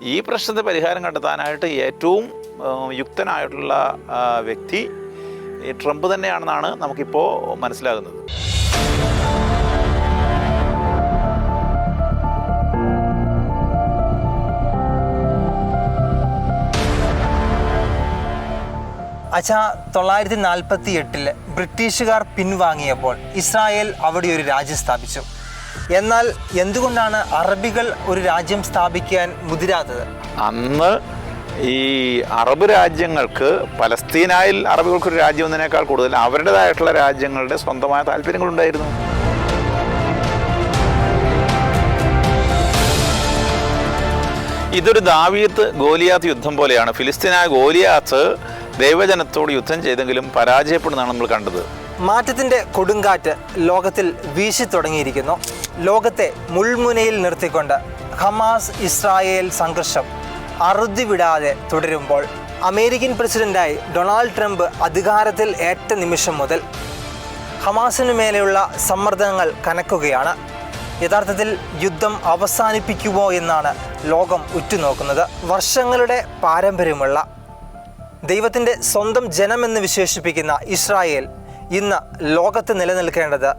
ഈ പ്രശ്നത്തെ പരിഹാരം കണ്ടെത്താനായിട്ട് ഏറ്റവും യുക്തനായിട്ടുള്ള വ്യക്തി ട്രംപ് തന്നെയാണെന്നാണ് നമുക്കിപ്പോൾ മനസ്സിലാകുന്നത്. അച്ഛാ തൊള്ളായിരത്തി നാൽപ്പത്തി എട്ടിൽ ബ്രിട്ടീഷുകാർ പിൻവാങ്ങിയപ്പോൾ ഇസ്രായേൽ അവിടെ ഒരു രാജ്യം സ്ഥാപിച്ചു. എന്നാൽ എന്തുകൊണ്ടാണ് അറബികൾ ഒരു രാജ്യം സ്ഥാപിക്കാൻ മുതിരാത്തത്? അന്ന് ഈ അറബ് രാജ്യങ്ങൾക്ക് പലസ്തീനായിൽ അറബികൾക്കൊരു രാജ്യം എന്നതിനേക്കാൾ കൂടുതൽ അവരുടേതായിട്ടുള്ള രാജ്യങ്ങളുടെ സ്വന്തമായ താല്പര്യങ്ങളുണ്ടായിരുന്നു. ഇതൊരു ദാവീത്ത് ഗോലിയാത്ത് യുദ്ധം പോലെയാണ്. ഫിലിസ്തീനായ ഗോലിയാത്ത് ദൈവജനത്തോട് യുദ്ധം ചെയ്തെങ്കിലും പരാജയപ്പെടുന്നതാണ് നമ്മൾ കണ്ടത്. മാറ്റത്തിന്റെ കൊടുങ്കാറ്റ് ലോകത്തിൽ വീശി തുടങ്ങിയിരിക്കുന്നു. ലോകത്തെ മുൾമുനയിൽ നിർത്തിക്കൊണ്ട് ഹമാസ് ഇസ്രായേൽ സംഘർഷം അറുതിവിടാതെ തുടരുമ്പോൾ അമേരിക്കൻ പ്രസിഡന്റായി ഡൊണാൾഡ് ട്രംപ് അധികാരത്തിൽ ഏറ്റ നിമിഷം മുതൽ ഹമാസിനു മേലെയുള്ള സമ്മർദ്ദങ്ങൾ കനക്കുകയാണ്. യഥാർത്ഥത്തിൽ യുദ്ധം അവസാനിപ്പിക്കുമോ എന്നാണ് ലോകം ഉറ്റുനോക്കുന്നത്. വർഷങ്ങളുടെ പാരമ്പര്യമുള്ള ദൈവത്തിന്റെ സ്വന്തം ജനമെന്ന് വിശേഷിപ്പിക്കുന്ന ഇസ്രായേൽ ഇന്ന് ലോകത്ത് നിലനിൽക്കേണ്ടത്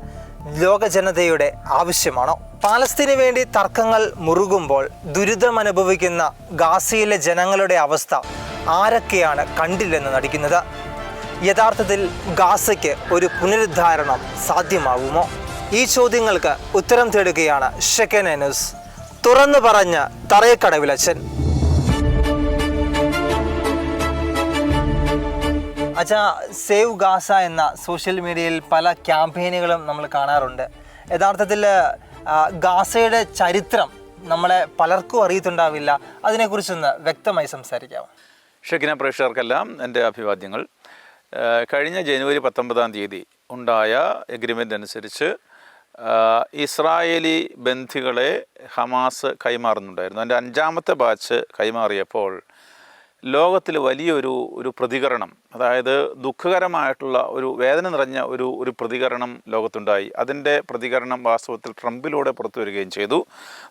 ലോക ജനതയുടെ ആവശ്യമാണോ? പാലസ്തീന് വേണ്ടി തർക്കങ്ങൾ മുറുകുമ്പോൾ ദുരിതം അനുഭവിക്കുന്ന ഗാസയിലെ ജനങ്ങളുടെ അവസ്ഥ ആരൊക്കെയാണ് കണ്ടില്ലെന്ന് നടിക്കുന്നത്? യഥാർത്ഥത്തിൽ ഗാസയ്ക്ക് ഒരു പുനരുദ്ധാരണം സാധ്യമാകുമോ ഈ ചോദ്യങ്ങൾക്ക് ഉത്തരം തേടുകയാണ് ഷെക്കനസ് തുറന്നു പറഞ്ഞ തറയക്കടവിലച്ചൻ അച്ഛാ സേവ് ഗാസ എന്ന സോഷ്യൽ മീഡിയയിൽ പല ക്യാമ്പയിനുകളും നമ്മൾ കാണാറുണ്ട്. യഥാർത്ഥത്തിൽ ഗാസയുടെ ചരിത്രം നമ്മളെ പലർക്കും അറിയത്തുണ്ടാവില്ല. അതിനെക്കുറിച്ചൊന്ന് വ്യക്തമായി സംസാരിക്കാമോ ഷെക്കിന പ്രേക്ഷകർക്കെല്ലാം എന്റെ അഭിവാദ്യങ്ങൾ. കഴിഞ്ഞ ജനുവരി പത്തൊമ്പതാം തീയതി ഉണ്ടായ എഗ്രിമെന്റ് അനുസരിച്ച് ഇസ്രായേലി ബന്ധികളെ ഹമാസ് കൈമാറുന്നുണ്ടായിരുന്നു. അതിന്റെ അഞ്ചാമത്തെ ബാച്ച് കൈമാറിയപ്പോൾ ലോകത്തിൽ വലിയൊരു ഒരു പ്രതികരണം അതായത് ദുഃഖകരമായിട്ടുള്ള ഒരു വേദന നിറഞ്ഞ ഒരു ഒരു പ്രതികരണം ലോകത്തുണ്ടായി. അതിന്റെ പ്രതികരണം വാസ്തവത്തിൽ ട്രംപിലൂടെ പുറത്തു വരികയും ചെയ്തു.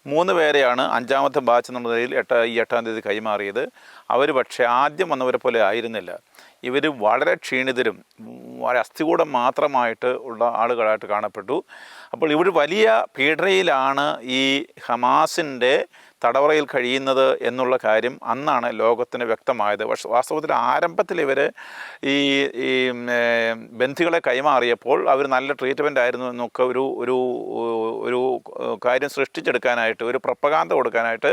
മൂന്ന് പേരെയാണ് അഞ്ചാമത്തെ ബാച്ച് എന്ന നിലയിൽ എട്ട ഈ എട്ടാം തീയതി കൈമാറിയത്. അവർ പക്ഷേ ആദ്യം വന്നവരെ പോലെ ആയിരുന്നില്ല. ഇവർ വളരെ ക്ഷീണിതരും വളരെ അസ്ഥികൂടം മാത്രമായിട്ട് ഉള്ള ആളുകളായിട്ട് കാണപ്പെട്ടു. അപ്പോൾ ഇവർ വലിയ പീഡനയിലാണ് ഈ ഹമാസിന്റെ തടവറയിൽ കഴിയുന്നത് എന്നുള്ള കാര്യം അന്നാണ് ലോകത്തിന് വ്യക്തമായത്. പക്ഷെ വാസ്തവത്തിൽ ആരംഭത്തിൽ ഇവർ ഈ ഈ ബന്ധികളെ കൈമാറിയപ്പോൾ അവർ നല്ല ട്രീറ്റ്മെന്റ് ആയിരുന്നു എന്നൊക്കെ ഒരു ഒരു ഒരു കാര്യം സൃഷ്ടിച്ചെടുക്കാനായിട്ട് ഒരു പ്രപ്പകാന്ത കൊടുക്കാനായിട്ട്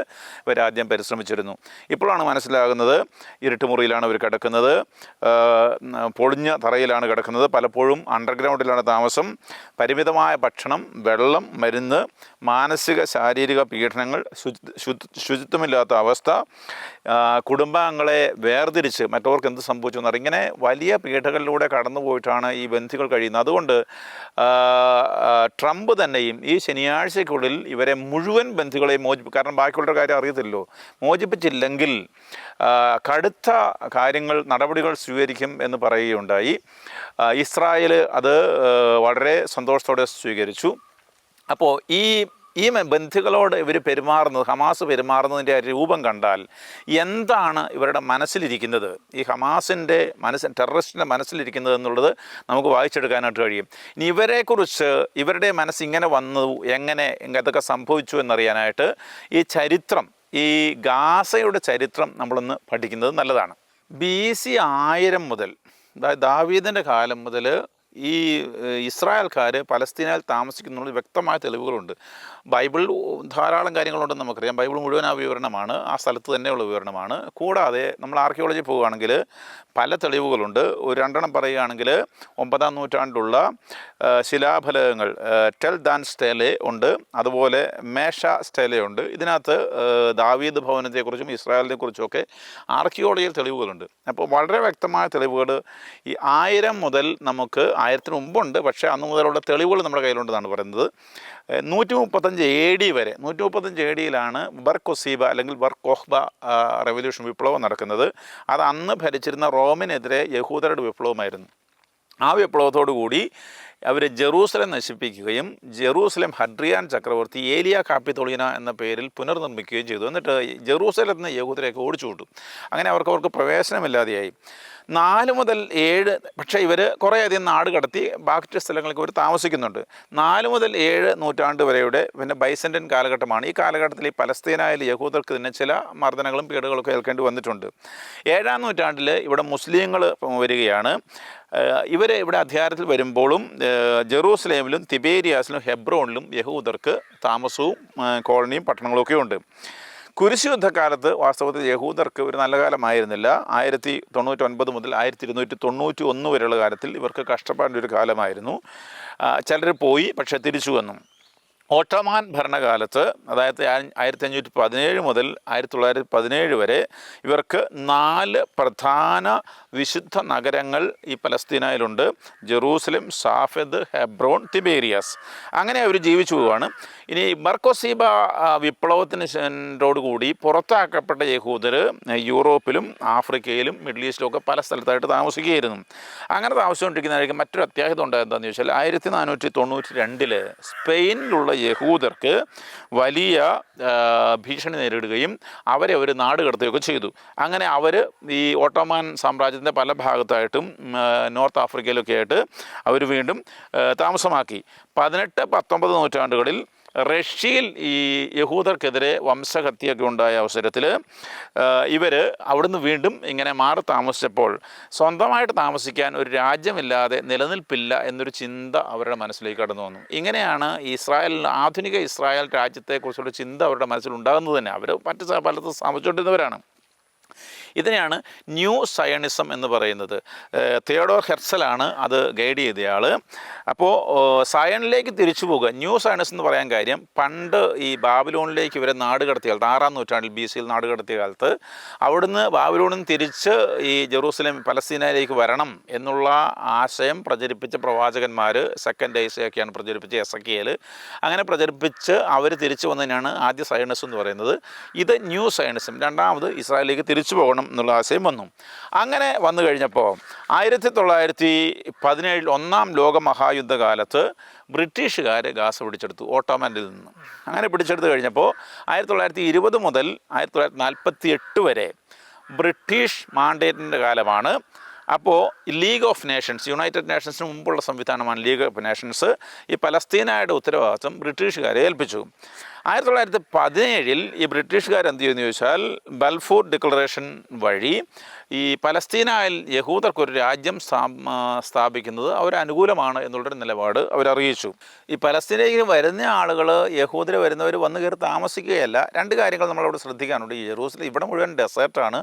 ഇവർ ആദ്യം പരിശ്രമിച്ചിരുന്നു. ഇപ്പോഴാണ് മനസ്സിലാകുന്നത് ഇരുട്ടുമുറിയിലാണ് അവർ കിടക്കുന്നത്. പൊളിഞ്ഞ തറയിലാണ് കിടക്കുന്നത്. പലപ്പോഴും അണ്ടർഗ്രൗണ്ടിലാണ് താമസം. പരിമിതമായ ഭക്ഷണം വെള്ളം മരുന്ന് മാനസിക ശാരീരിക പീഡനങ്ങൾ ശുചി- ശുചിത്വമില്ലാത്ത അവസ്ഥ കുടുംബാംഗങ്ങളെ വേർതിരിച്ച് മറ്റവർക്ക് എന്ത് സംഭവിച്ചു എന്നറിയാം ഇങ്ങനെ വലിയ പീഠകളിലൂടെ കടന്നു പോയിട്ടാണ് ഈ ബന്ധികൾ കഴിയുന്നത്. അതുകൊണ്ട് ട്രംപ് തന്നെയും ഈ ശനിയാഴ്ചയ്ക്കുള്ളിൽ ഇവരെ മുഴുവൻ ബന്ധുക്കളെയും മോചിപ്പി കാരണം ബാക്കിയുള്ള കാര്യം അറിയത്തില്ലോ മോചിപ്പിച്ചില്ലെങ്കിൽ കടുത്ത കാര്യങ്ങൾ നടപടികൾ സ്വീകരിക്കും എന്ന് പറയുകയുണ്ടായി. ഇസ്രായേൽ അത് വളരെ സന്തോഷത്തോടെ സ്വീകരിച്ചു. അപ്പോൾ ഈ ഈ ബന്ധുക്കളോട് ഇവർ പെരുമാറുന്നത് ഹമാസ് പെരുമാറുന്നതിന്റെ രൂപം കണ്ടാൽ എന്താണ് ഇവരുടെ മനസ്സിലിരിക്കുന്നത്? ഈ ഹമാസിന്റെ മനസ്സ് ടെററിസ്റ്റിന്റെ മനസ്സിലിരിക്കുന്നത് എന്നുള്ളത് നമുക്ക് വായിച്ചെടുക്കാനായിട്ട് കഴിയും. ഇനി ഇവരെക്കുറിച്ച് ഇവരുടെ മനസ്സ് ഇങ്ങനെ വന്നു എങ്ങനെ ഇതൊക്കെ സംഭവിച്ചു എന്നറിയാനായിട്ട് ഈ ചരിത്രം ഈ ഗാസയുടെ ചരിത്രം നമ്മളൊന്ന് പഠിക്കുന്നത് നല്ലതാണ്. ബി സി ആയിരം മുതൽ അതായത് ദാവീദിന്റെ കാലം മുതൽ ഈ ഇസ്രായേൽക്കാർ പലസ്തീനയിൽ താമസിക്കുന്നുള്ള വ്യക്തമായ തെളിവുകളുണ്ട്. ബൈബിൾ ധാരാളം കാര്യങ്ങളുണ്ടെന്ന് നമുക്കറിയാം. ബൈബിൾ മുഴുവൻ ആ വിവരണമാണ്. ആ സ്ഥലത്ത് തന്നെയുള്ള വിവരണമാണ്. കൂടാതെ നമ്മൾ ആർക്കിയോളജി പോവുകയാണെങ്കിൽ പല തെളിവുകളുണ്ട്. ഒരു രണ്ടെണ്ണം പറയുകയാണെങ്കിൽ ഒമ്പതാം നൂറ്റാണ്ടിലുള്ള ശിലാഫലകങ്ങൾ ടെൽ ദാൻ സ്റ്റേലെ ഉണ്ട്. അതുപോലെ മേഷ സ്റ്റേലെ ഉണ്ട്. ഇതിനകത്ത് ദാവീദ് ഭവനത്തെക്കുറിച്ചും ഇസ്രായേലിനെ കുറിച്ചുമൊക്കെ ആർക്കിയോളജിയിൽ തെളിവുകളുണ്ട്. അപ്പോൾ വളരെ വ്യക്തമായ തെളിവുകൾ ഈ ആയിരം മുതൽ നമുക്ക് ആയിരത്തിന് മുമ്പുണ്ട്. പക്ഷേ അന്ന് മുതലുള്ള തെളിവുകൾ നമ്മുടെ കയ്യിലുണ്ടെന്നാണ് പറയുന്നത്. നൂറ്റി മുപ്പത്തഞ്ച് എ ഡി വരെ നൂറ്റി മുപ്പത്തഞ്ച് എ ഡിയിലാണ് ബർക്കൊസീബ അല്ലെങ്കിൽ ബർക്കോഹ്ബ റെവല്യൂഷൻ വിപ്ലവം നടക്കുന്നത്. അത് അന്ന് ഭരിച്ചിരുന്ന റോമിനെതിരെ യഹൂദരുടെ വിപ്ലവമായിരുന്നു. ആ വിപ്ലവത്തോടു കൂടി അവർ ജെറൂസലം നശിപ്പിക്കുകയും ജെറൂസലം ഹഡ്രിയാൻ ചക്രവർത്തി ഏലിയ കാപ്പിത്തൊളിന എന്ന പേരിൽ പുനർനിർമ്മിക്കുകയും ചെയ്തു. എന്നിട്ട് ജെറൂസലത്തിൽ നിന്ന് യഹൂദരെയൊക്കെ ഓടിച്ചു വിട്ടു അങ്ങനെ അവർക്ക് അവർക്ക് പ്രവേശനമില്ലാതെയായി. നാല് മുതൽ ഏഴ് പക്ഷേ ഇവർ കുറേയധികം നാട് കടത്തി ബാക്കി സ്ഥലങ്ങൾക്ക് ഇവർ താമസിക്കുന്നുണ്ട്. നാല് മുതൽ ഏഴ് നൂറ്റാണ്ട് വരെയുടെ പിന്നെ ബൈസന്റൻ കാലഘട്ടമാണ്. ഈ കാലഘട്ടത്തിൽ ഈ പലസ്തീനായ യഹൂദർക്ക് തന്നെ ചില മർദ്ദനങ്ങളും പീഡുകളൊക്കെ ഏൽക്കേണ്ടി വന്നിട്ടുണ്ട്. ഏഴാം നൂറ്റാണ്ടിൽ ഇവിടെ മുസ്ലിങ്ങൾ വരികയാണ്. ഇവർ ഇവിടെ അധികാരത്തിൽ വരുമ്പോഴും ജെറൂസലേമിലും തിബേരിയാസിലും ഹെബ്രോണിലും യഹൂദർക്ക് താമസവും കോളനിയും പട്ടണങ്ങളൊക്കെ ഉണ്ട് കുരിശ് യുദ്ധക്കാലത്ത് വാസ്തവത്തിൽ യഹൂദർക്ക് ഒരു നല്ല കാലമായിരുന്നില്ല. ആയിരത്തി തൊണ്ണൂറ്റൊൻപത് മുതൽ ആയിരത്തി ഇരുന്നൂറ്റി തൊണ്ണൂറ്റി ഒന്ന് വരെയുള്ള കാലത്തിൽ ഇവർക്ക് കഷ്ടപ്പാടിന്റെ ഒരു കാലമായിരുന്നു. ചിലർ പോയി പക്ഷേ തിരിച്ചു വന്നു. ഓട്ടോമാൻ ഭരണകാലത്ത് അതായത് ആയിരത്തി അഞ്ഞൂറ്റി പതിനേഴ് മുതൽ ആയിരത്തി തൊള്ളായിരത്തി പതിനേഴ് വരെ ഇവർക്ക് നാല് പ്രധാന വിശുദ്ധ നഗരങ്ങൾ ഈ പലസ്തീനയിലുണ്ട്. Jerusalem Safed Hebron Tiberias. അങ്ങനെ അവർ ജീവിച്ചു പോവുകയാണ്. ഇനി മർക്കോസീബ വിപ്ലവത്തിനോടുകൂടി വിപ്ലവത്തിന് കൂടി പുറത്താക്കപ്പെട്ട യഹൂദർ യൂറോപ്പിലും ആഫ്രിക്കയിലും മിഡിൽ ഈസ്റ്റിലും ഒക്കെ പല സ്ഥലത്തായിട്ട് താമസിക്കുകയായിരുന്നു. അങ്ങനെ താമസിച്ചുകൊണ്ടിരിക്കുന്നതായിരിക്കും മറ്റൊരു അത്യാഹിതം ഉണ്ടായത് ചോദിച്ചാൽ ആയിരത്തി നാനൂറ്റി തൊണ്ണൂറ്റി രണ്ടിൽ സ്പെയിനിലുള്ള യഹൂദർക്ക് വലിയ ഭീഷണി നേരിടുകയും അവരെ അവർ നാട് കടത്തുകയൊക്കെ ചെയ്തു. അങ്ങനെ അവർ ഈ ഓട്ടോമാൻ സാമ്രാജ്യത്തിന്റെ പല ഭാഗത്തായിട്ടും നോർത്ത് ആഫ്രിക്കയിലൊക്കെ ആയിട്ട് അവർ വീണ്ടും താമസമാക്കി. പതിനെട്ട് പത്തൊമ്പത് നൂറ്റാണ്ടുകളിൽ റഷ്യയിൽ ഈ യഹൂദർക്കെതിരെ വംശഹത്യയൊക്കെ ഉണ്ടായ അവസരത്തിൽ ഇവർ അവിടുന്ന് വീണ്ടും ഇങ്ങനെ മാറി താമസിച്ചപ്പോൾ സ്വന്തമായിട്ട് താമസിക്കാൻ ഒരു രാജ്യമില്ലാതെ നിലനിൽപ്പില്ല എന്നൊരു ചിന്ത അവരുടെ മനസ്സിലേക്ക് കടന്നു വന്നു. ഇങ്ങനെയാണ് ഇസ്രായേൽ ആധുനിക ഇസ്രായേൽ രാജ്യത്തെക്കുറിച്ചുള്ള ചിന്ത അവരുടെ മനസ്സിൽ ഉണ്ടാകുന്നത് തന്നെ. അവർ മറ്റ് പലത്തും താമസിച്ചുകൊണ്ടിരുന്നവരാണ് ഇതിനെയാണ് ന്യൂ സയണിസം എന്ന് പറയുന്നത്. തിയോഡോർ ഹെർസലാണ് അത് ഗൈഡ് ചെയ്തയാൾ അപ്പോൾ സയണിലേക്ക് തിരിച്ചു പോകുക ന്യൂ സയണിസം എന്ന് പറയാൻ കാര്യം പണ്ട് ഈ ബാബിലോണിലേക്ക് ഇവരെ നാട് കടത്തിയ കാലത്ത് ആറാം നൂറ്റാണ്ടിൽ ബി സിയിൽ നാട് കടത്തിയ കാലത്ത് അവിടുന്ന് ബാബിലോണിൽ നിന്ന് തിരിച്ച് ഈ ജെറൂസലേം പലസ്തീനയിലേക്ക് വരണം എന്നുള്ള ആശയം പ്രചരിപ്പിച്ച പ്രവാചകന്മാർ സെക്കൻഡ് ഐസയൊക്കെയാണ് പ്രചരിപ്പിച്ച എസക്കിയൽ അങ്ങനെ പ്രചരിപ്പിച്ച് അവർ തിരിച്ചു വന്നതിനാണ് ആദ്യ സയണിസം എന്ന് പറയുന്നത്. ഇത് ന്യൂ സയണിസം രണ്ടാമത് ഇസ്രായേലിലേക്ക് തിരിച്ചു പോകണം. എന്നുള്ള ആശയം വന്നു. അങ്ങനെ വന്നു കഴിഞ്ഞപ്പോൾ ആയിരത്തി തൊള്ളായിരത്തി പതിനേഴിൽ ഒന്നാം ലോക മഹായുദ്ധകാലത്ത് ബ്രിട്ടീഷുകാർ ഗാസ പിടിച്ചെടുത്തു ഓട്ടോമാനിൽ നിന്ന്. അങ്ങനെ പിടിച്ചെടുത്ത് കഴിഞ്ഞപ്പോൾ ആയിരത്തി തൊള്ളായിരത്തി ഇരുപത് മുതൽ ആയിരത്തി തൊള്ളായിരത്തി നാൽപ്പത്തി എട്ട് വരെ ബ്രിട്ടീഷ് മാൻഡേറ്റിന്റെ കാലമാണ്. അപ്പോൾ ലീഗ് ഓഫ് നേഷൻസ് യുണൈറ്റഡ് നേഷൻസിന് മുമ്പുള്ള സംവിധാനമാണ് ലീഗ് ഓഫ് നേഷൻസ് ഈ പലസ്തീനായുടെ ഉത്തരവാദിത്വം ബ്രിട്ടീഷുകാരെ ഏൽപ്പിച്ചു. ആയിരത്തി തൊള്ളായിരത്തി പതിനേഴിൽ ഈ ബ്രിട്ടീഷുകാർ എന്ത് ചെയ്യുമെന്ന് ചോദിച്ചാൽ ബൽഫൂർ ഡിക്ലറേഷൻ വഴി ഈ പലസ്തീനയിൽ യഹൂദർക്കൊരു രാജ്യം സ്ഥാപിക്കുന്നത് അവരനുകൂലമാണ് എന്നുള്ളൊരു നിലപാട് അവരറിയിച്ചു. ഈ പലസ്തീനയിൽ വരുന്ന ആളുകൾ യഹൂദർ വരുന്നവർ വന്നു കയറി താമസിക്കുകയല്ല. രണ്ട് കാര്യങ്ങൾ നമ്മളവിടെ ശ്രദ്ധിക്കാനുണ്ട്. ഈ ജെറൂസലം ഇവിടെ മുഴുവൻ ഡെസേർട്ടാണ്.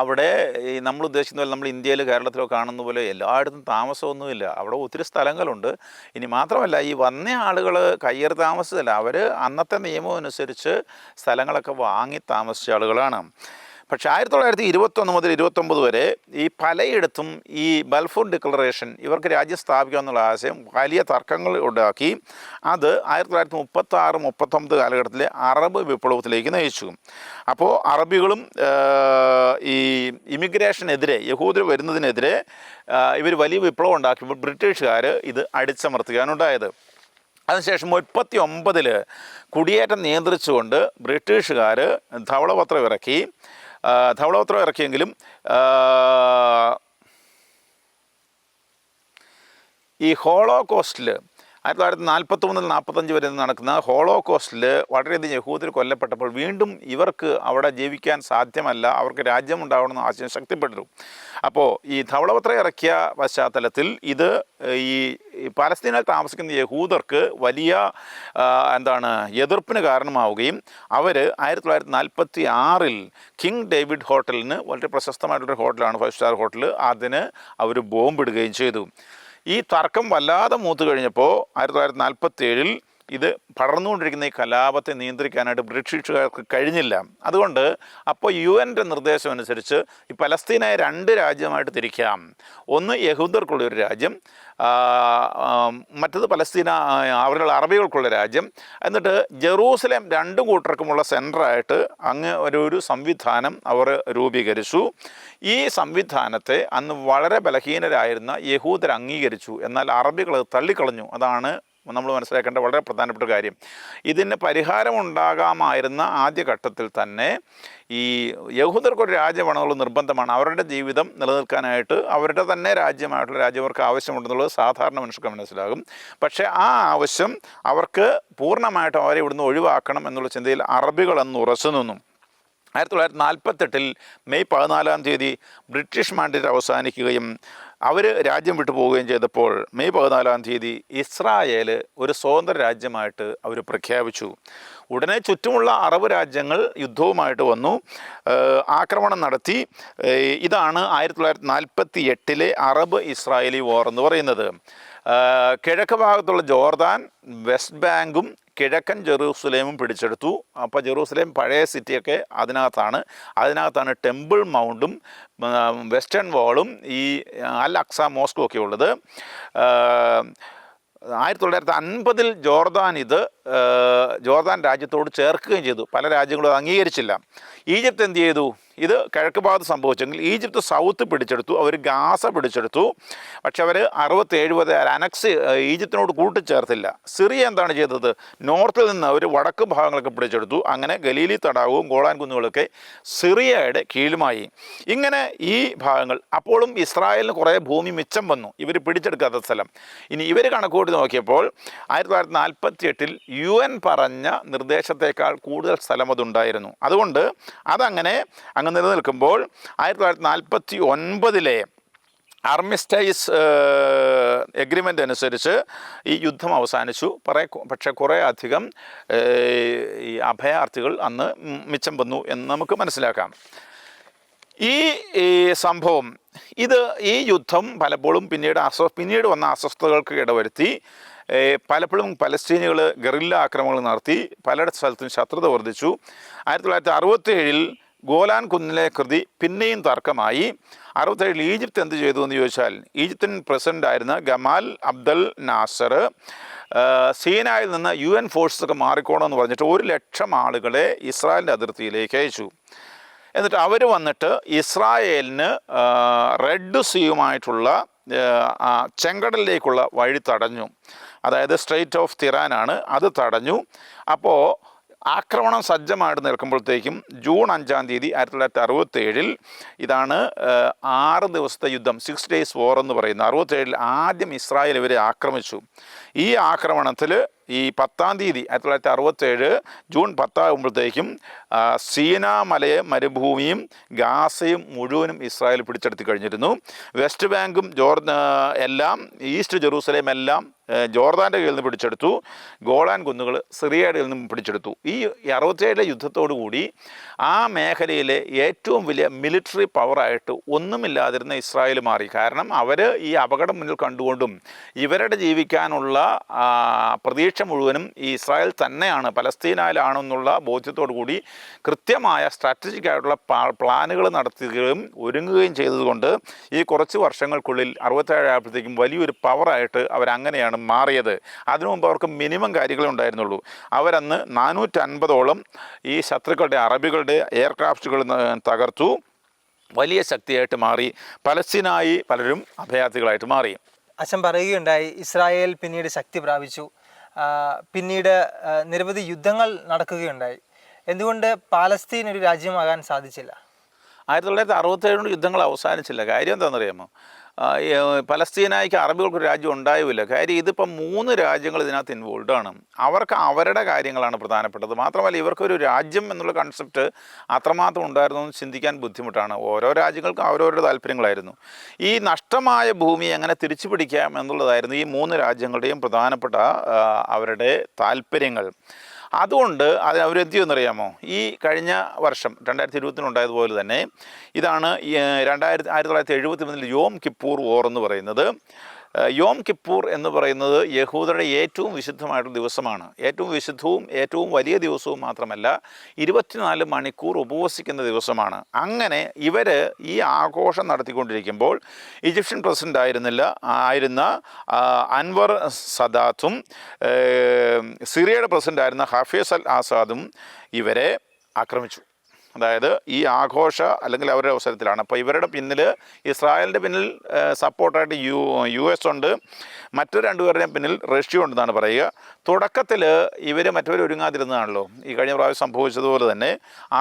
അവിടെ ഈ നമ്മൾ ഉദ്ദേശിക്കുന്ന പോലെ നമ്മൾ ഇന്ത്യയിൽ കേരളത്തിലോ കാണുന്ന പോലെ എല്ലായിടത്തും താമസമൊന്നുമില്ല. അവിടെ ഒത്തിരി സ്ഥലങ്ങളുണ്ട്. ഇനി മാത്രമല്ല ഈ വന്ന ആളുകൾ കയ്യേറി താമസിച്ചതല്ല. അവർ അന്നത്തെ നിയമം അനുസരിച്ച് സ്ഥലങ്ങളൊക്കെ വാങ്ങി താമസിച്ച ആളുകളാണ്. പക്ഷേ ആയിരത്തി തൊള്ളായിരത്തി ഇരുപത്തൊന്ന് മുതൽ ഇരുപത്തൊമ്പത് വരെ ഈ പലയിടത്തും ഈ ബൽഫൂർ ഡിക്ലറേഷൻ ഇവർക്ക് രാജ്യം സ്ഥാപിക്കുക എന്നുള്ള ആശയം വലിയ തർക്കങ്ങൾ ഉണ്ടാക്കി. അത് ആയിരത്തി തൊള്ളായിരത്തി മുപ്പത്തി ആറ് മുപ്പത്തൊമ്പത് കാലഘട്ടത്തിലെ അറബ് വിപ്ലവത്തിലേക്ക് നയിച്ചു. അപ്പോൾ അറബികളും ഈ ഇമിഗ്രേഷനെതിരെ യഹൂദർ വരുന്നതിനെതിരെ ഇവർ വലിയ വിപ്ലവം ഉണ്ടാക്കിയപ്പോൾ ബ്രിട്ടീഷുകാർ ഇത് അടിച്ചമർത്തുകയാണുണ്ടായത് അതിനുശേഷം മുപ്പത്തി ഒമ്പതിൽ കുടിയേറ്റം നിയന്ത്രിച്ചുകൊണ്ട് ബ്രിട്ടീഷുകാർ ധവളപത്രം ഇറക്കി. ധവളപത്രം ഇറക്കിയെങ്കിലും ഈ ഹോളോകോസ്റ്റിൽ ആയിരത്തി തൊള്ളായിരത്തി നാൽപ്പത്തി മൂന്നിൽ നാൽപ്പത്തഞ്ച് വരെ നടക്കുന്ന ഹോളോ കോസ്റ്റിൽ വളരെയധികം യഹൂദർ കൊല്ലപ്പെട്ടപ്പോൾ വീണ്ടും ഇവർക്ക് അവിടെ ജീവിക്കാൻ സാധ്യമല്ല അവർക്ക് രാജ്യം ഉണ്ടാവണമെന്ന് ആശയം ശക്തിപ്പെട്ടു. അപ്പോൾ ഈ ധവളപത്രം ഇറക്കിയ പശ്ചാത്തലത്തിൽ ഇത് ഈ പലസ്തീനിൽ താമസിക്കുന്ന യഹൂദർക്ക് വലിയ എന്താണ് എതിർപ്പിന് കാരണമാവുകയും അവർ ആയിരത്തി തൊള്ളായിരത്തി നാൽപ്പത്തി ആറിൽ കിങ് ഡേവിഡ് ഹോട്ടലിന് വളരെ പ്രശസ്തമായിട്ടുള്ളൊരു ഹോട്ടലാണ് ഫൈവ് സ്റ്റാർ ഹോട്ടൽ അതിന് അവർ ബോംബിടുകയും ചെയ്തു. ഈ തർക്കം വല്ലാതെ മൂത്തു കഴിഞ്ഞപ്പോൾ ആയിരത്തി തൊള്ളായിരത്തി നാൽപ്പത്തി ഏഴിൽ ഇത് പടർന്നുകൊണ്ടിരിക്കുന്ന ഈ കലാപത്തെ നിയന്ത്രിക്കാനായിട്ട് ബ്രിട്ടീഷുകാർക്ക് കഴിഞ്ഞില്ല. അതുകൊണ്ട് അപ്പോൾ യു എന്റെ നിർദ്ദേശം അനുസരിച്ച് ഈ പലസ്തീനെ രണ്ട് രാജ്യമായിട്ട് തിരിക്കാം. ഒന്ന് യഹൂദർക്കുള്ള ഒരു രാജ്യം മറ്റത് പലസ്തീന അവരുടെ അറബികൾക്കുള്ള രാജ്യം. എന്നിട്ട് ജെറൂസലേം രണ്ടും കൂട്ടർക്കുമുള്ള സെന്ററായിട്ട് അങ്ങ് ഒരു ഒരു സംവിധാനം അവർ രൂപീകരിച്ചു. ഈ സംവിധാനത്തെ അന്ന് വളരെ ബലഹീനരായിരുന്ന യഹൂദർ അംഗീകരിച്ചു. എന്നാൽ അറബികൾ തള്ളിക്കളഞ്ഞു. അതാണ് നമ്മൾ മനസ്സിലാക്കേണ്ട വളരെ പ്രധാനപ്പെട്ട കാര്യം. ഇതിന് പരിഹാരം ഉണ്ടാകാമായിരുന്ന ആദ്യഘട്ടത്തിൽ തന്നെ ഈ യഹൂദർക്കൊരു രാജ്യമാണെന്നുള്ള നിർബന്ധമാണ്. അവരുടെ ജീവിതം നിലനിൽക്കാനായിട്ട് അവരുടെ തന്നെ രാജ്യമായിട്ടുള്ള രാജ്യം അവർക്ക് ആവശ്യമുണ്ടെന്നുള്ളത് സാധാരണ മനുഷ്യർക്ക് മനസ്സിലാകും. പക്ഷേ ആ ആവശ്യം അവർക്ക് പൂർണമായിട്ടും അവരെ ഇവിടുന്ന് ഒഴിവാക്കണം എന്നുള്ള ചിന്തയിൽ അറബികൾ അന്ന് ഉറച്ചു നിന്നു. ആയിരത്തി തൊള്ളായിരത്തി നാൽപ്പത്തെട്ടിൽ മെയ് പതിനാലാം തീയതി ബ്രിട്ടീഷ് മാൻഡേറ്റ് അവസാനിക്കുകയും അവർ രാജ്യം വിട്ടു പോവുകയും ചെയ്തപ്പോൾ മെയ് പതിനാലാം തീയതി ഇസ്രായേൽ ഒരു സ്വതന്ത്ര രാജ്യമായിട്ട് അവർ പ്രഖ്യാപിച്ചു. ഉടനെ ചുറ്റുമുള്ള അറബ് രാജ്യങ്ങൾ യുദ്ധവുമായിട്ട് വന്നു. ആക്രമണം നടത്തി. ഇതാണ് ആയിരത്തി തൊള്ളായിരത്തി നാൽപ്പത്തി എട്ടിലെ അറബ് ഇസ്രായേലി വാർ എന്ന് പറയുന്നത്. കിഴക്ക് ഭാഗത്തുള്ള ജോർദാൻ വെസ്റ്റ് ബാങ്കും കിഴക്കൻ ജെറൂസലേമും പിടിച്ചെടുത്തു. അപ്പോൾ ജെറൂസലേം പഴയ സിറ്റിയൊക്കെ അതിനകത്താണ്. അതിനകത്താണ് ടെമ്പിൾ മൗണ്ടും വെസ്റ്റേൺ വാളും ഈ അൽ അക്സ മോസ്കും ഒക്കെ ഉള്ളത്. ആയിരത്തി തൊള്ളായിരത്തി അൻപതിൽ ജോർദാൻ ഇത് ജോർദാൻ രാജ്യത്തോട് ചേർക്കുകയും ചെയ്തു. പല രാജ്യങ്ങളും അംഗീകരിച്ചില്ല. ഈജിപ്ത് എന്ത് ചെയ്തു? ഇത് കിഴക്ക് ഭാഗത്ത് സംഭവിച്ചെങ്കിൽ ഈജിപ്ത് സൗത്ത് പിടിച്ചെടുത്തു അവർ ഗാസ പിടിച്ചെടുത്തു. പക്ഷെ അവർ അറുപത്തി എഴുപത് അനക്സ് ഈജിപ്തിനോട് കൂട്ടിച്ചേർത്തില്ല. സിറിയ എന്താണ് ചെയ്തത്? നോർത്തിൽ നിന്ന് അവർ വടക്ക് ഭാഗങ്ങളൊക്കെ പിടിച്ചെടുത്തു. അങ്ങനെ ഗലീലി തടാകവും ഗോളാൻ കുന്നുകളൊക്കെ സിറിയയുടെ കീഴുമായി ഇങ്ങനെ ഈ ഭാഗങ്ങൾ അപ്പോഴും ഇസ്രായേലിന് കുറേ ഭൂമി മിച്ചം വന്നു. ഇവർ പിടിച്ചെടുക്കാത്ത സ്ഥലം. ഇനി ഇവർ കണക്കുകൂട്ടി നോക്കിയപ്പോൾ ആയിരത്തി തൊള്ളായിരത്തി നാൽപ്പത്തി എട്ടിൽ യു എൻ പറഞ്ഞ നിർദ്ദേശത്തേക്കാൾ കൂടുതൽ സ്ഥലം അതുണ്ടായിരുന്നു. അതുകൊണ്ട് അതങ്ങനെ അങ്ങ് നിലനിൽക്കുമ്പോൾ ആയിരത്തി തൊള്ളായിരത്തി നാൽപ്പത്തി ഒൻപതിലെ അർമിസ്റ്റൈസ് എഗ്രിമെന്റ് അനുസരിച്ച് ഈ യുദ്ധം അവസാനിച്ചു. പറേ പക്ഷേ കുറേ അധികം ഈ അഭയാർത്ഥികൾ അന്ന് മിച്ചം വന്നു എന്ന് നമുക്ക് മനസ്സിലാക്കാം. ഈ സംഭവം ഇത് ഈ യുദ്ധം പലപ്പോഴും പിന്നീട് അസ്വ പിന്നീട് വന്ന അസ്വസ്ഥതകൾക്ക് ഇടവരുത്തി. പലപ്പോഴും പലസ്തീനികൾ ഗറില്ല ആക്രമണങ്ങൾ നടത്തി പല സ്ഥലത്തും ശത്രുത വർദ്ധിച്ചു. ആയിരത്തി തൊള്ളായിരത്തി അറുപത്തേഴിൽ ഗോലാൻ കുന്നിലെ കൃതി പിന്നെയും തർക്കമായി. അറുപത്തേഴിൽ ഈജിപ്ത് എന്ത് ചെയ്തു എന്ന് ചോദിച്ചാൽ ഈജിപ്തിൻ പ്രസിഡന്റായിരുന്ന ഗമാൽ അബ്ദൽ നാസർ സീനായിൽ നിന്ന് യു എൻ ഫോഴ്സൊക്കെ മാറിക്കോണമെന്ന് പറഞ്ഞിട്ട് ഒരു ലക്ഷം ആളുകളെ ഇസ്രായേലിന്റെ അതിർത്തിയിലേക്ക് അയച്ചു. എന്നിട്ട് അവർ വന്നിട്ട് ഇസ്രായേലിന് റെഡ് സീയുമായിട്ടുള്ള ചെങ്കടലിലേക്കുള്ള വഴി തടഞ്ഞു. അതായത് സ്ട്രെയിറ്റ് ഓഫ് തിറാനാണ് അത് തടഞ്ഞു. അപ്പോൾ ആക്രമണം സജ്ജമായിട്ട് നിൽക്കുമ്പോഴത്തേക്കും ജൂൺ അഞ്ചാം തീയതി ആയിരത്തി തൊള്ളായിരത്തി അറുപത്തേഴിൽ ഇതാണ് ആറ് ദിവസത്തെ യുദ്ധം സിക്സ് ഡേയ്സ് വോർ എന്ന് പറയുന്നത് അറുപത്തേഴിൽ ആദ്യം ഇസ്രായേൽ ഇവരെ ആക്രമിച്ചു. ഈ ആക്രമണത്തിൽ ഈ പത്താം തീയതി ആയിരത്തി തൊള്ളായിരത്തി അറുപത്തേഴ് ജൂൺ പത്താകുമ്പോഴത്തേക്കും സീനാമലയെ സീനാ മലയെ മരുഭൂമിയും ഗാസയും മുഴുവനും ഇസ്രായേൽ പിടിച്ചെടുത്തി കഴിഞ്ഞിരുന്നു. വെസ്റ്റ് ബാങ്കും ജോർ എല്ലാം ഈസ്റ്റ് ജെറൂസലേം എല്ലാം ജോർദാന്റെ കയ്യിൽ നിന്ന് പിടിച്ചെടുത്തു. ഗോളാൻ കുന്നുകൾ സിറിയയുടെ കയ്യിൽ നിന്നും പിടിച്ചെടുത്തു. ഈ അറുപത്തേഴിലെ യുദ്ധത്തോടു കൂടി ആ മേഖലയിലെ ഏറ്റവും വലിയ മിലിറ്ററി പവറായിട്ട് ഒന്നുമില്ലാതിരുന്ന ഇസ്രായേൽ മാറി. കാരണം അവർ ഈ അപകടം മുന്നിൽ കണ്ടുകൊണ്ടും ഇവരുടെ ജീവിക്കാനുള്ള പ്രതീക്ഷ മുഴുവനും ഈ ഇസ്രായേൽ തന്നെയാണ് പലസ്തീനയിലാണെന്നുള്ള ബോധ്യത്തോടു കൂടി കൃത്യമായ സ്ട്രാറ്റജിക് ആയിട്ടുള്ള പ്ലാനുകൾ നടത്തുകയും ഒരുങ്ങുകയും ചെയ്തതുകൊണ്ട് ഈ കുറച്ച് വർഷങ്ങൾക്കുള്ളിൽ അറുപത്തേഴ് ആയപ്പോഴത്തേക്കും വലിയൊരു പവറായിട്ട് അവരങ്ങനെയാണ് മാറിയത്. അതിനു മുമ്പ് അവർക്ക് മിനിമം കാര്യങ്ങളേ ഉണ്ടായിരുന്നുള്ളൂ. അവരന്ന് നാനൂറ്റൻപതോളം ഈ ശത്രുക്കളുടെ അറബികളുടെ എയർക്രാഫ്റ്റുകൾ തകർത്തു. വലിയ ശക്തിയായിട്ട് മാറി. പലസ്തീനായി പലരും അഭയാർത്ഥികളായിട്ട് മാറി. അച്ഛൻ പറയുകയുണ്ടായി ഇസ്രായേൽ പിന്നീട് ശക്തി പ്രാപിച്ചു. പിന്നീട് നിരവധി യുദ്ധങ്ങൾ നടക്കുകയുണ്ടായി. എന്തുകൊണ്ട് പാലസ്തീൻ ഒരു രാജ്യമാകാൻ സാധിച്ചില്ല? ആയിരത്തി തൊള്ളായിരത്തി അറുപത്തേഴിനോട് യുദ്ധങ്ങൾ അവസാനിച്ചില്ല. കാര്യം എന്താണെന്നറിയാമോ? പലസ്തീനായിക്ക് അറബികൾക്ക് ഒരു രാജ്യം ഉണ്ടായുമില്ല കാര്യം ഇതിപ്പം മൂന്ന് രാജ്യങ്ങൾ ഇതിനകത്ത് ഇൻവോൾവ് ആണ്. അവർക്ക് അവരുടെ കാര്യങ്ങളാണ് പ്രധാനപ്പെട്ടത്. മാത്രമല്ല ഇവർക്കൊരു രാജ്യം എന്നുള്ള കൺസെപ്റ്റ് അത്രമാത്രം ഉണ്ടായിരുന്നു എന്ന് ചിന്തിക്കാൻ ബുദ്ധിമുട്ടാണ്. ഓരോ രാജ്യങ്ങൾക്കും അവരവരുടെ താല്പര്യങ്ങളായിരുന്നു. ഈ നഷ്ടമായ ഭൂമി എങ്ങനെ തിരിച്ചു പിടിക്കാം എന്നുള്ളതായിരുന്നു ഈ മൂന്ന് രാജ്യങ്ങളുടെയും പ്രധാനപ്പെട്ട അവരുടെ താല്പര്യങ്ങൾ. അതുകൊണ്ട് അത് അവരെന്ത് ചെയ്യുമെന്നറിയാമോ ഈ കഴിഞ്ഞ വർഷം രണ്ടായിരത്തി ഇരുപത്തിനുണ്ടായതുപോലെ തന്നെ ഇതാണ് രണ്ടായിരത്തി ആയിരത്തി തൊള്ളായിരത്തി എഴുപത്തി മൂന്നിൽ യോം കിപ്പൂർ വോർ എന്ന് പറയുന്നത്. യോം കിപ്പൂർ എന്ന് പറയുന്നത് യഹൂദരുടെ ഏറ്റവും വിശുദ്ധമായിട്ടുള്ള ദിവസമാണ്. ഏറ്റവും വിശുദ്ധവും ഏറ്റവും വലിയ ദിവസവും മാത്രമല്ല ഇരുപത്തിനാല് മണിക്കൂർ ഉപവസിക്കുന്ന ദിവസമാണ്. അങ്ങനെ ഇവർ ഈ ആഘോഷം നടത്തിക്കൊണ്ടിരിക്കുമ്പോൾ ഈജിപ്ഷ്യൻ പ്രസിഡന്റ് ആയിരുന്നില്ല ആയിരുന്ന അൻവർ സദാത്തും സിറിയയുടെ പ്രസിഡന്റ് ആയിരുന്ന ഹഫീസ് അൽ ആസാദും ഇവരെ ആക്രമിച്ചു. അതായത് ഈ ആഘോഷ അല്ലെങ്കിൽ അവരുടെ അവസരത്തിലാണ്. അപ്പോൾ ഇവരുടെ പിന്നിൽ ഇസ്രായേലിന്റെ പിന്നിൽ സപ്പോർട്ടായിട്ട് യു യു എസ് ഉണ്ട്. മറ്റു രണ്ടുപേരുടെയും പിന്നിൽ റഷ്യ ഉണ്ടെന്നാണ് പറയുക. തുടക്കത്തിൽ ഇവർ മറ്റവർ ഒരുങ്ങാതിരുന്നതാണല്ലോ. ഈ കഴിഞ്ഞ പ്രാവശ്യം സംഭവിച്ചതുപോലെ തന്നെ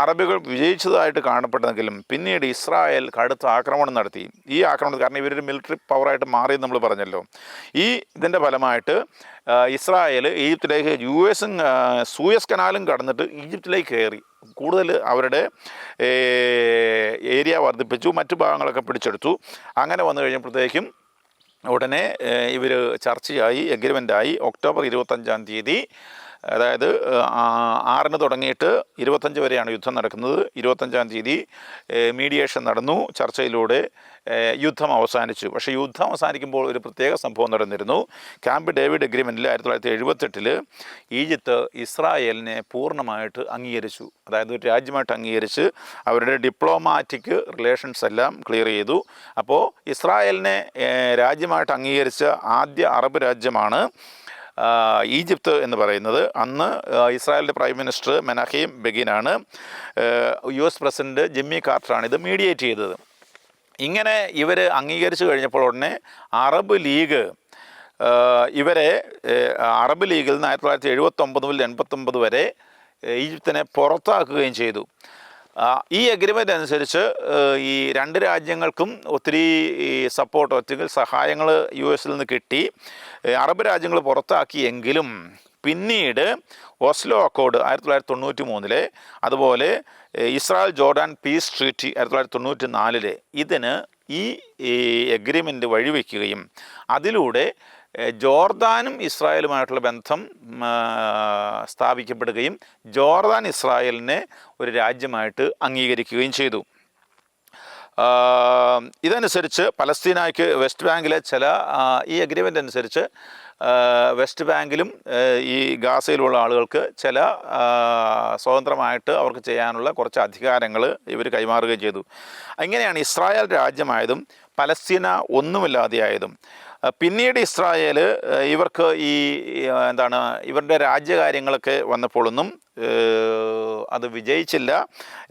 അറബികൾ വിജയിച്ചതായിട്ട് കാണപ്പെട്ടെങ്കിലും പിന്നീട് ഇസ്രായേൽ കടുത്ത ആക്രമണം നടത്തി. ഈ ആക്രമണം കാരണം ഇവരൊരു മിലിറ്ററി പവറായിട്ട് മാറിയെന്ന് നമ്മൾ പറഞ്ഞല്ലോ. ഈ ഇതിന്റെ ഫലമായിട്ട് ഇസ്രായേൽ ഈജിപ്തിലേക്ക് യു എസും സൂയസ് കനാലും കടന്നിട്ട് ഈജിപ്തിലേക്ക് കയറി. കൂടുതൽ അവരുടെ ഏരിയ വർദ്ധിപ്പിച്ചു മറ്റു ഭാഗങ്ങളൊക്കെ പിടിച്ചെടുത്തു. അങ്ങനെ വന്നു കഴിഞ്ഞപ്പോഴത്തേക്കും ഉടനെ ഇവർ ചർച്ചയായി എഗ്രിമെന്റായി ഒക്ടോബർ ഇരുപത്തഞ്ചാം തീയതി അതായത് ആറിന് തുടങ്ങിയിട്ട് ഇരുപത്തഞ്ച് വരെയാണ് യുദ്ധം നടക്കുന്നത്. ഇരുപത്തഞ്ചാം തീയതി മീഡിയേഷൻ നടന്നു. ചർച്ചയിലൂടെ യുദ്ധം അവസാനിച്ചു. പക്ഷേ യുദ്ധം അവസാനിക്കുമ്പോൾ ഒരു പ്രത്യേക സംഭവം നടന്നിരുന്നു. ക്യാമ്പ് ഡേവിഡ് എഗ്രിമെന്റിൽ ആയിരത്തി തൊള്ളായിരത്തി എഴുപത്തെട്ടിൽ ഈജിപ്ത് ഇസ്രായേലിനെ പൂർണമായിട്ട് അംഗീകരിച്ചു. അതായത് ഒരു രാജ്യമായിട്ട് അംഗീകരിച്ച് അവരുടെ ഡിപ്ലോമാറ്റിക് റിലേഷൻസ് എല്ലാം ക്ലിയർ ചെയ്തു. അപ്പോൾ ഇസ്രായേലിനെ രാജ്യമായിട്ട് അംഗീകരിച്ച ആദ്യ അറബ് രാജ്യമാണ് ഈജിപ്ത് എന്ന് പറയുന്നത് അന്ന് ഇസ്രായേലിന്റെ പ്രൈം മിനിസ്റ്റർ മെനാഹീം ബെഗിനാണ് യു എസ് പ്രസിഡന്റ് ജിമ്മി കാർട്ടറാണ് ഇത് മീഡിയേറ്റ് ചെയ്തത്. ഇങ്ങനെ ഇവർ അംഗീകരിച്ചു കഴിഞ്ഞപ്പോൾ ഉടനെ അറബ് ലീഗ് ഇവരെ അറബ് ലീഗിൽ നിന്ന് ആയിരത്തി തൊള്ളായിരത്തി എഴുപത്തൊമ്പത് മുതൽ എൺപത്തൊമ്പത് വരെ ഈജിപ്തിനെ പുറത്താക്കുകയും ചെയ്തു. ഈ അഗ്രിമെന്റ് അനുസരിച്ച് ഈ രണ്ട് രാജ്യങ്ങൾക്കും ഒത്തിരി സപ്പോർട്ട് ഒത്തിരി സഹായങ്ങൾ യു എസിൽ നിന്ന് കിട്ടി. അറബ് രാജ്യങ്ങൾ പുറത്താക്കിയെങ്കിലും പിന്നീട് ഓസ്ലോ അക്കോർഡ് ആയിരത്തി തൊള്ളായിരത്തി തൊണ്ണൂറ്റി മൂന്നിലെ അതുപോലെ ഇസ്രായേൽ ജോർഡാൻ പീസ് ട്രീറ്റി ആയിരത്തി തൊള്ളായിരത്തി തൊണ്ണൂറ്റി നാലിലെ ഇതിന് ഈ എഗ്രിമെന്റ് വഴിവെക്കുകയും അതിലൂടെ ജോർദാനും ഇസ്രായേലുമായിട്ടുള്ള ബന്ധം സ്ഥാപിക്കപ്പെടുകയും ജോർദാൻ ഇസ്രായേലിനെ ഒരു രാജ്യമായിട്ട് അംഗീകരിക്കുകയും ചെയ്തു. ഇതനുസരിച്ച് പലസ്തീനായ്ക്ക് വെസ്റ്റ് ബാങ്കിലെ ചില ഈ അഗ്രിമെന്റ് അനുസരിച്ച് വെസ്റ്റ് ബാങ്കിലും ഈ ഗാസയിലുള്ള ആളുകൾക്ക് ചില സ്വതന്ത്രമായിട്ട് അവർക്ക് ചെയ്യാനുള്ള കുറച്ച് അധികാരങ്ങൾ ഇവർ കൈമാറുകയും ചെയ്തു. അങ്ങനെയാണ് ഇസ്രായേൽ രാജ്യമായതും പലസ്തീന ഒന്നുമില്ലാതെയായതും. പിന്നീട് ഇസ്രായേൽ ഇവർക്ക് ഈ എന്താണ് ഇവരുടെ രാജ്യകാര്യങ്ങളൊക്കെ വന്നപ്പോഴൊന്നും അത് വിജയിച്ചില്ല.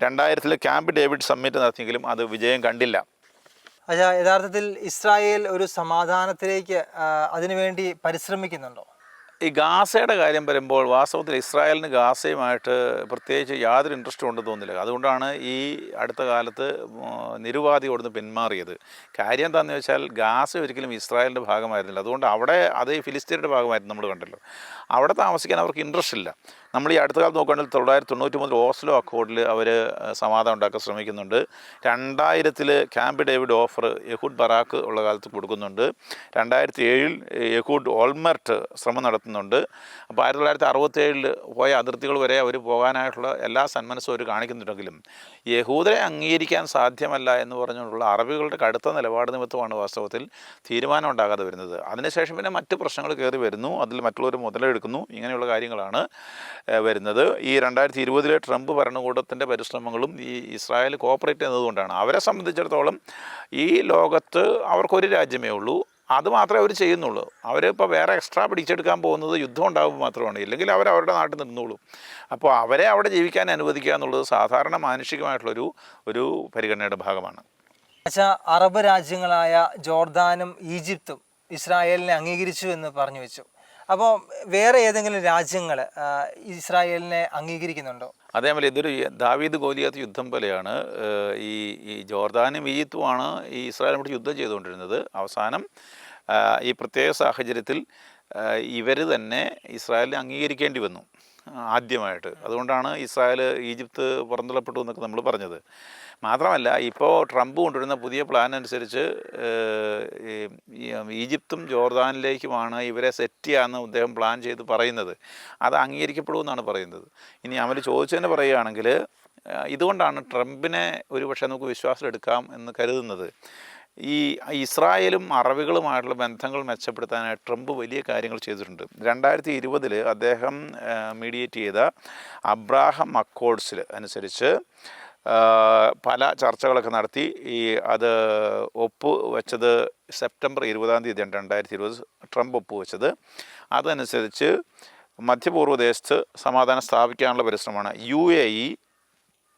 രണ്ടായിരത്തിൽ ക്യാമ്പ് ഡേവിഡ് സമ്മിറ്റ് നടത്തിയെങ്കിലും അത് വിജയം കണ്ടില്ല. അച്ഛാ യഥാർത്ഥത്തിൽ ഇസ്രായേൽ ഒരു സമാധാനത്തിലേക്ക് അതിനുവേണ്ടി പരിശ്രമിക്കുന്നുണ്ടോ? ഈ ഗാസയുടെ കാര്യം വരുമ്പോൾ വാസ്തവത്തിൽ ഇസ്രായേലിന് ഗാസയുമായിട്ട് പ്രത്യേകിച്ച് യാതൊരു ഇൻട്രസ്റ്റും ഉണ്ടെന്ന് തോന്നുന്നില്ല. അതുകൊണ്ടാണ് ഈ അടുത്ത കാലത്ത് നിരുപാധി നിരുപാധിയോടുന്ന് പിന്മാറിയത്. കാര്യം എന്താണെന്ന് വെച്ചാൽ ഗാസ ഒരിക്കലും ഇസ്രായേലിന്റെ ഭാഗമായിരുന്നില്ല. അതുകൊണ്ട് അവിടെ അത് ഫിലിസ്തീനയുടെ ഭാഗമായിരുന്നു നമ്മൾ കണ്ടല്ലോ. അവിടെ താമസിക്കാൻ അവർക്ക് ഇൻട്രസ്റ്റ് ഇല്ല. നമ്മൾ ഈ അടുത്ത കാലത്ത് നോക്കുകയാണെങ്കിൽ തൊള്ളായിരത്തി തൊണ്ണൂറ്റി മുതൽ ഓസ്ലോ അക്കോർഡിൽ അവർ സമാധാനം ഉണ്ടാക്കാൻ ശ്രമിക്കുന്നുണ്ട്. രണ്ടായിരത്തിൽ Camp David offer Ehud Barak ഉള്ള കാലത്ത് കൊടുക്കുന്നുണ്ട്. രണ്ടായിരത്തി ഏഴിൽ യഹൂദ് ഓൾമർട്ട് ശ്രമം നടത്തുന്നുണ്ട്. അപ്പോൾ ആയിരത്തി തൊള്ളായിരത്തി അറുപത്തേഴിൽ പോയ അതിർത്തികൾ വരെ അവർ പോകാനായിട്ടുള്ള എല്ലാ സന്മനസ്സും അവർ കാണിക്കുന്നുണ്ടെങ്കിലും യഹൂദരെ അംഗീകരിക്കാൻ സാധ്യമല്ല എന്ന് പറഞ്ഞുകൊണ്ടുള്ള അറബികളുടെ കടുത്ത നിലപാട് നിമിത്തമാണ് വാസ്തവത്തിൽ തീരുമാനം ഉണ്ടാകാതെ വരുന്നത്. അതിനുശേഷം പിന്നെ മറ്റ് പ്രശ്നങ്ങൾ കയറി വരുന്നു. അതിൽ മറ്റുള്ളവർ മുതലെടുക്കുന്നു. ഇങ്ങനെയുള്ള കാര്യങ്ങളാണ് വരുന്നത്. ഈ രണ്ടായിരത്തി ഇരുപതിലെ ട്രംപ് ഭരണകൂടത്തിന്റെ പരിശ്രമങ്ങളും ഈ ഇസ്രായേൽ കോപ്പറേറ്റ് ചെയ്യുന്നതുകൊണ്ടാണ് അവരെ സംബന്ധിച്ചിടത്തോളം ഈ ലോകത്ത് അവർക്കൊരു രാജ്യമേ ഉള്ളൂ. അത് മാത്രമേ അവർ ചെയ്യുന്നുള്ളൂ. അവരിപ്പോൾ വേറെ എക്സ്ട്രാ പിടിച്ചെടുക്കാൻ പോകുന്നത് യുദ്ധം ഉണ്ടാകുമ്പോൾ മാത്രമാണ്. ഇല്ലെങ്കിൽ അവർ അവരുടെ നാട്ടിൽ നിന്നോളും. അപ്പോൾ അവരെ അവിടെ ജീവിക്കാൻ അനുവദിക്കുക എന്നുള്ളത് സാധാരണ മാനുഷികമായിട്ടുള്ളൊരു ഒരു പരിഗണനയുടെ ഭാഗമാണ്. അച്ഛാ അറബ് രാജ്യങ്ങളായ ജോർദാനും ഈജിപ്തും ഇസ്രായേലിനെ അംഗീകരിച്ചു എന്ന് പറഞ്ഞു വെച്ചു. അപ്പോൾ വേറെ ഏതെങ്കിലും രാജ്യങ്ങൾ ഇസ്രായേലിനെ അംഗീകരിക്കുന്നുണ്ടോ? അതേപോലെ ഇതൊരു ദാവീദ് ഗോലിയാത്ത് യുദ്ധം പോലെയാണ് ഈ ഈ ജോർദാനും ഈജിപ്തുമാണ് ഈ ഇസ്രായേലിനോട് യുദ്ധം ചെയ്തുകൊണ്ടിരുന്നത്. അവസാനം ഈ പ്രത്യേക സാഹചര്യത്തിൽ ഇവർ തന്നെ ഇസ്രായേലിനെ അംഗീകരിക്കേണ്ടി വന്നു. ആദ്യമായിട്ട്. അതുകൊണ്ടാണ് ഇസ്രായേൽ ഈജിപ്ത് പുറന്തള്ളപ്പെട്ടു എന്നൊക്കെ നമ്മൾ പറഞ്ഞത്. മാത്രമല്ല ഇപ്പോൾ ട്രംപ് കൊണ്ടുവരുന്ന പുതിയ പ്ലാൻ അനുസരിച്ച് ഈജിപ്തും ജോർദാനിലേക്കുമാണ് ഇവരെ സെറ്റ് ചെയ്യാമെന്ന് അദ്ദേഹം പ്ലാൻ ചെയ്ത് പറയുന്നത്. അത് അംഗീകരിക്കപ്പെടുമെന്നാണ് പറയുന്നത്. ഇനി അവർ ചോദിച്ചതിന് പറയുകയാണെങ്കിൽ ഇതുകൊണ്ടാണ് ട്രംപിനെ ഒരു പക്ഷേ നമുക്ക് വിശ്വാസം എടുക്കാം എന്ന് കരുതുന്നത്. ഈ ഇസ്രായേലും അറബികളുമായിട്ടുള്ള ബന്ധങ്ങൾ മെച്ചപ്പെടുത്താനായി ട്രംപ് വലിയ കാര്യങ്ങൾ ചെയ്തിട്ടുണ്ട്. രണ്ടായിരത്തി ഇരുപതിൽ അദ്ദേഹം മീഡിയേറ്റ് ചെയ്ത അബ്രാഹം അക്കോഡ്സിൽ അനുസരിച്ച് പല ചർച്ചകളൊക്കെ നടത്തി. ഈ അത് ഒപ്പ് വെച്ചത് സെപ്റ്റംബർ ഇരുപതാം തീയതിയാണ് രണ്ടായിരത്തി ഇരുപത് ട്രംപ് ഒപ്പ് വെച്ചത്. അതനുസരിച്ച് മധ്യപൂർവ ദേശത്ത് സമാധാനം സ്ഥാപിക്കാനുള്ള പരിശ്രമമാണ് യു എ ഇ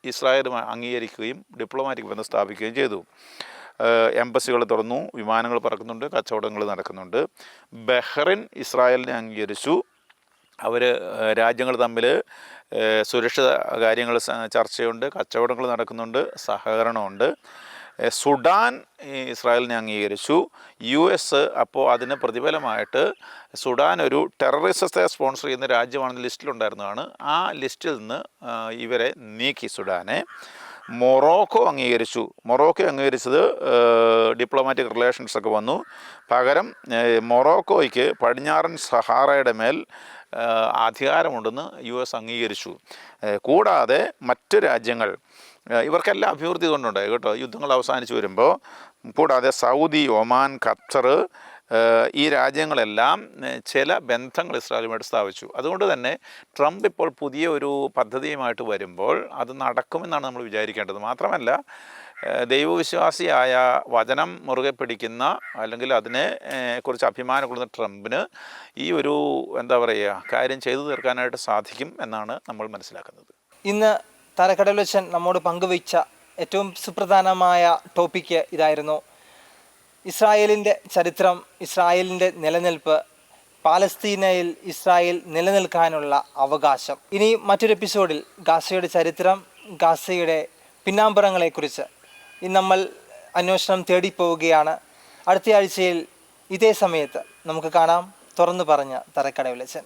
ഇസ്രായേലുമായി അംഗീകരിക്കുകയും ഡിപ്ലോമാറ്റിക് ബന്ധം സ്ഥാപിക്കുകയും ചെയ്തു. എംബസികൾ തുറന്നു വിമാനങ്ങൾ പറക്കുന്നുണ്ട് കച്ചവടങ്ങൾ നടക്കുന്നുണ്ട്. ബഹ്റിൻ ഇസ്രായേലിനെ അംഗീകരിച്ചു. അവർ രാജ്യങ്ങൾ തമ്മിൽ സുരക്ഷിത കാര്യങ്ങൾ ചർച്ചയുണ്ട് കച്ചവടങ്ങൾ നടക്കുന്നുണ്ട് സഹകരണമുണ്ട്. സുഡാൻ ഇസ്രായേലിനെ അംഗീകരിച്ചു. യു എസ് അപ്പോൾ അതിന് പ്രതിഫലമായിട്ട് സുഡാൻ ഒരു ടെററിസത്തെ സ്പോൺസർ ചെയ്യുന്ന രാജ്യമാണെന്ന് ലിസ്റ്റിലുണ്ടായിരുന്നതാണ്. ആ ലിസ്റ്റിൽ നിന്ന് ഇവരെ നീക്കി സുഡാനെ. മൊറോക്കോ അംഗീകരിച്ചു. മൊറോക്കോ അംഗീകരിച്ചത് ഡിപ്ലോമാറ്റിക് റിലേഷൻസ് ഒക്കെ വന്നു. പകരം മൊറോക്കോയ്ക്ക് പടിഞ്ഞാറൻ സഹാറയുടെ മേൽ അധികാരമുണ്ടെന്ന് യു എസ് അംഗീകരിച്ചു. കൂടാതെ മറ്റ് രാജ്യങ്ങൾ ഇവർക്കെല്ലാം അഭിവൃദ്ധി കൊണ്ടുണ്ടായി കേട്ടോ. യുദ്ധങ്ങൾ അവസാനിച്ചു വരുമ്പോൾ കൂടാതെ സൗദി ഒമാൻ ഖത്തർ ഈ രാജ്യങ്ങളെല്ലാം ചില ബന്ധങ്ങൾ ഇസ്രായേലുമായിട്ട് സ്ഥാപിച്ചു അതുകൊണ്ട് തന്നെ ട്രംപ് ഇപ്പോൾ പുതിയ ഒരു പദ്ധതിയുമായിട്ട് വരുമ്പോൾ അത് നടക്കുമെന്നാണ് നമ്മൾ വിചാരിക്കേണ്ടത്. മാത്രമല്ല ദൈവവിശ്വാസിയായ വചനം മുറുകെ പിടിക്കുന്ന അല്ലെങ്കിൽ അതിനെ കുറിച്ച് അഭിമാനം കൊള്ളുന്ന ട്രംപിന് ഈ ഒരു എന്താ പറയുക കാര്യം ചെയ്തു തീർക്കാനായിട്ട് സാധിക്കും എന്നാണ് നമ്മൾ മനസ്സിലാക്കുന്നത്. ഇന്ന് തലക്കടലച്ചൻ നമ്മോട് പങ്കുവച്ച ഏറ്റവും സുപ്രധാനമായ ടോപ്പിക്ക് ഇതായിരുന്നു ഇസ്രായേലിന്റെ ചരിത്രം ഇസ്രായേലിന്റെ നിലനിൽപ്പ് പാലസ്തീനയിൽ ഇസ്രായേൽ നിലനിൽക്കാനുള്ള അവകാശം. ഇനി മറ്റൊരു എപ്പിസോഡിൽ ഗാസയുടെ ചരിത്രം ഗാസയുടെ പിന്നാമ്പുറങ്ങളെക്കുറിച്ച് ഇന്ന് നമ്മൾ അന്വേഷണം തേടിപ്പോവുകയാണ്. അടുത്ത ആഴ്ചയിൽ ഇതേ സമയത്ത് നമുക്ക് കാണാം. തുറന്നു പറഞ്ഞ തറക്കടവിലച്ചൻ